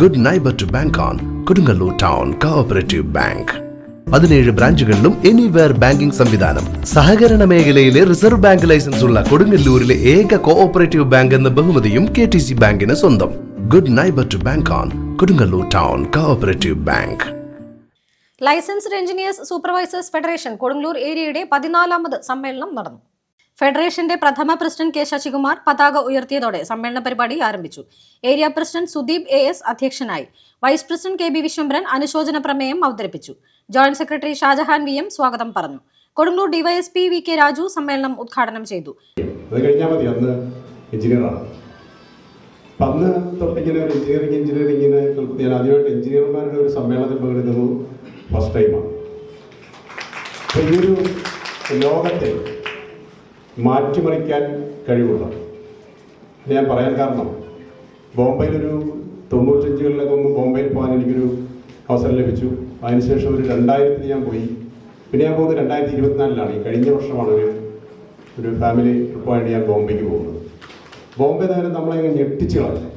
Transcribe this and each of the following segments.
Good neighbour to bank on Kodungallur town cooperative bank പതിനേഴ് ബ്രാഞ്ചുകളിലും anywhere banking സംവിധാനം. സഹകരണ മേഖലയിലെ റിസർവ് ബാങ്ക് ലൈസൻസ് ഉള്ള കൊടുങ്ങല്ലൂരിലെ ഏക കോഓപ്പറേറ്റീവ് ബാങ്ക് എന്ന ബഹുമതിയും കെ ടി സി ബാങ്കിന് സ്വന്തം. Good neighbour to bank on Kodungallur town cooperative bank licensed engineers supervisors federation Kodungallur ഏരിയയുടെ പതിനാലാമത് സമ്മേളനം നടന്നു. ഫെഡറേഷന്റെ പ്രഥമ പ്രസിഡന്റ് കെ ശശികുമാർ പതാക ഉയർത്തിയതോടെ സമ്മേളന പരിപാടി ആരംഭിച്ചു. Area president Sudeep A S അധ്യക്ഷനായി. Vice president K B Vishwambharan അനുശോചന പ്രമേയം അവതരിപ്പിച്ചു. Joint secretary Shajahan V M സ്വാഗതം പറഞ്ഞു. Kodungallur DYSP V K Raju സമ്മേളനം ഉദ്ഘാടനം ചെയ്തു. അന്ന് തൊട്ടിങ്ങനെ ഒരു എഞ്ചിനീയറിംഗ് എഞ്ചിനീയറിംഗിനെ ഞാൻ ആദ്യമായിട്ട് എഞ്ചിനീയർമാരുടെ ഒരു സമ്മേളനത്തിൽ പങ്കെടുക്കുന്നത് ഫസ്റ്റ് ടൈമാണ് ഈ ഒരു ലോകത്തെ മാറ്റിമറിക്കാൻ കഴിവുള്ളത് ഞാൻ പറയാൻ കാരണം ബോംബെയിലൊരു തൊണ്ണൂറ്റഞ്ചുകളിലൊക്കെ ഒന്ന് ബോംബെയിൽ പോകാൻ എനിക്കൊരു അവസരം ലഭിച്ചു. അതിനുശേഷം ഒരു രണ്ടായിരത്തിൽ ഞാൻ പോയി. പിന്നെ ഞാൻ പോകുന്നത് രണ്ടായിരത്തി ഇരുപത്തിനാലിലാണ് ഈ കഴിഞ്ഞ വർഷമാണ് ഒരു ഒരു ഫാമിലി ട്രിപ്പായിട്ട് ഞാൻ ബോംബെക്ക് പോകുന്നത്. ബോംബെ നഗരം നമ്മളെ ഞെട്ടിച്ചു കളഞ്ഞു.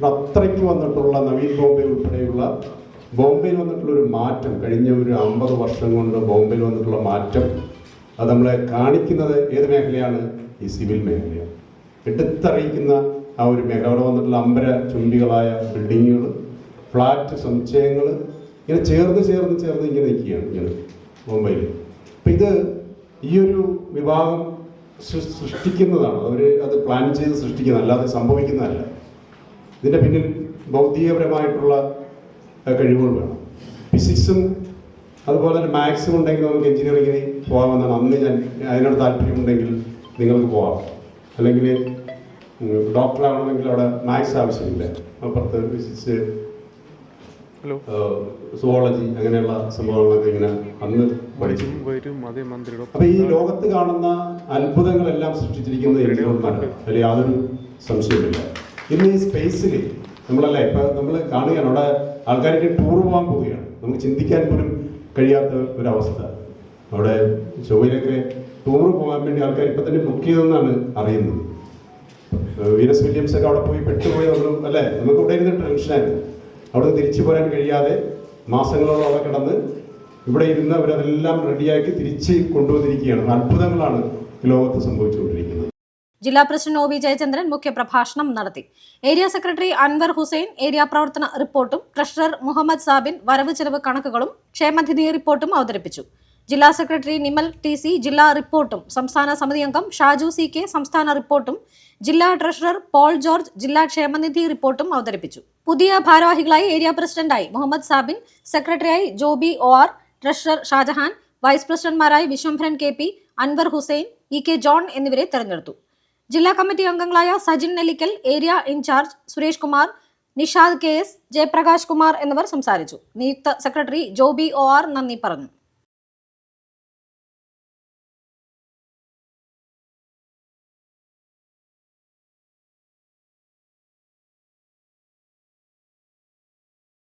അത്രയ്ക്ക് വന്നിട്ടുള്ള നവീൻ ബോംബെ ഉൾപ്പെടെയുള്ള ബോംബെയിൽ വന്നിട്ടുള്ള ഒരു മാറ്റം കഴിഞ്ഞ ഒരു അമ്പത് വർഷം കൊണ്ട് ബോംബെയിൽ വന്നിട്ടുള്ള മാറ്റം അത് നമ്മളെ കാണിക്കുന്നത് ഏത് മേഖലയാണ്? ഈ സിവിൽ മേഖലയാണ്. എടുത്തറിയിക്കുന്ന ആ ഒരു മേഖല. അവിടെ വന്നിട്ടുള്ള അമ്പര ചുണ്ടികളായ ബിൽഡിങ്ങുകൾ ഫ്ലാറ്റ് സമുച്ചയങ്ങൾ ഇങ്ങനെ ചേർന്ന് ചേർന്ന് ചേർന്ന് ഇങ്ങനെ നിൽക്കുകയാണ് ഇങ്ങനെ മുംബൈയിൽ അപ്പം ഇത് ഈ ഒരു വിഭാഗം സൃഷ്ടിക്കുന്നതാണ്. അവർ അത് പ്ലാൻ ചെയ്ത് സൃഷ്ടിക്കുന്നത് അല്ലാതെ സംഭവിക്കുന്നതല്ല. ഇതിന്റെ പിന്നിൽ ഭൗതികപരമായിട്ടുള്ള കഴിവുകൾ വേണം. ഫിസിക്സും അതുപോലെ തന്നെ മാത്സും ഉണ്ടെങ്കിൽ നമുക്ക് എഞ്ചിനീയറിംഗിന് പോകാമെന്നാണ് അന്ന് ഞാൻ അതിനോട് താല്പര്യമുണ്ടെങ്കിൽ നിങ്ങൾക്ക് പോവാം. അല്ലെങ്കിൽ ഡോക്ടർ ആവണമെങ്കിൽ അവിടെ മാത്സ് ആവശ്യമില്ല. അപ്പുറത്ത് ഫിസിക്സ് ഹലോ സുവോളജി അങ്ങനെയുള്ള സംഭവങ്ങളൊക്കെ ഇങ്ങനെ അന്ന് പഠിച്ചു. അപ്പൊ ഈ ലോകത്ത് കാണുന്ന അത്ഭുതങ്ങളെല്ലാം സൃഷ്ടിച്ചിരിക്കുന്നത് എഞ്ചിനീയർമാരാണ് അതിൽ യാതൊരു സംശയമില്ല ഇന്ന് ഈ സ്പേസിൽ നമ്മളല്ലേ ഇപ്പൊ നമ്മൾ കാണുകയാണ്. അവിടെ ആൾക്കാർക്ക് ടൂർ പോകാൻ പോവുകയാണ്. നമുക്ക് ചിന്തിക്കാൻ പോലും കഴിയാത്ത ഒരവസ്ഥ. അവിടെ ചൊവ്വയിലൊക്കെ ടൂറ് പോകാൻ വേണ്ടി ആൾക്കാർ ഇപ്പൊ തന്നെ ബുക്ക് ചെയ്തെന്നാണ് അറിയുന്നത്. വീനസ് വില്യംസ് ഒക്കെ അവിടെ പോയി പെട്ടുപോയി നമ്മൾ അല്ലേ? നമുക്ക് ഇവിടെ ഇരുന്ന് ടെൻഷനായിരുന്നു അവിടെ തിരിച്ചു പോരാൻ കഴിയാതെ മാസങ്ങളോളം അവിടെ കിടന്ന് ഇവിടെ ഇരുന്ന് അവരതെല്ലാം റെഡിയാക്കി തിരിച്ച് കൊണ്ടുവന്നിരിക്കുകയാണ്. അത്ഭുതങ്ങളാണ് ലോകത്ത് സംഭവിച്ചുകൊണ്ടിരിക്കുന്നത്. ജില്ലാ പ്രസിഡന്റ് ഒ വി ജയചന്ദ്രൻ മുഖ്യപ്രഭാഷണം നടത്തി. Area secretary Anwar Hussain area പ്രവർത്തന റിപ്പോർട്ടും ട്രഷറർ മുഹമ്മദ് സാബിൻ വരവ് ചെലവ് കണക്കുകളും ക്ഷേമനിധി റിപ്പോർട്ടും അവതരിപ്പിച്ചു. ജില്ലാ സെക്രട്ടറി നിമൽ ടി സി ജില്ലാ റിപ്പോർട്ടും സംസ്ഥാന സമിതി അംഗം ഷാജു സി കെ സംസ്ഥാന റിപ്പോർട്ടും ജില്ലാ ട്രഷറർ പോൾ ജോർജ് ജില്ലാ ക്ഷേമനിധി റിപ്പോർട്ടും അവതരിപ്പിച്ചു. പുതിയ ഭാരവാഹികളായി ഏരിയ പ്രസിഡന്റായി മുഹമ്മദ് സാബിൻ സെക്രട്ടറിയായി Joby O R treasurer Shajahan vice പ്രസിഡന്റ്മാരായി Vishwambharan K P Anwar Hussain E K John എന്നിവരെ തെരഞ്ഞെടുത്തു. ജില്ലാ കമ്മിറ്റി അംഗങ്ങളായ Sajin Nellikkal area incharge Suresh Kumar Nishad K S Jayaprakash Kumar എന്നിവർ സംസാരിച്ചു. നിയുക്ത സെക്രട്ടറി ജോബി ഒ ആർ നന്ദി പറഞ്ഞു.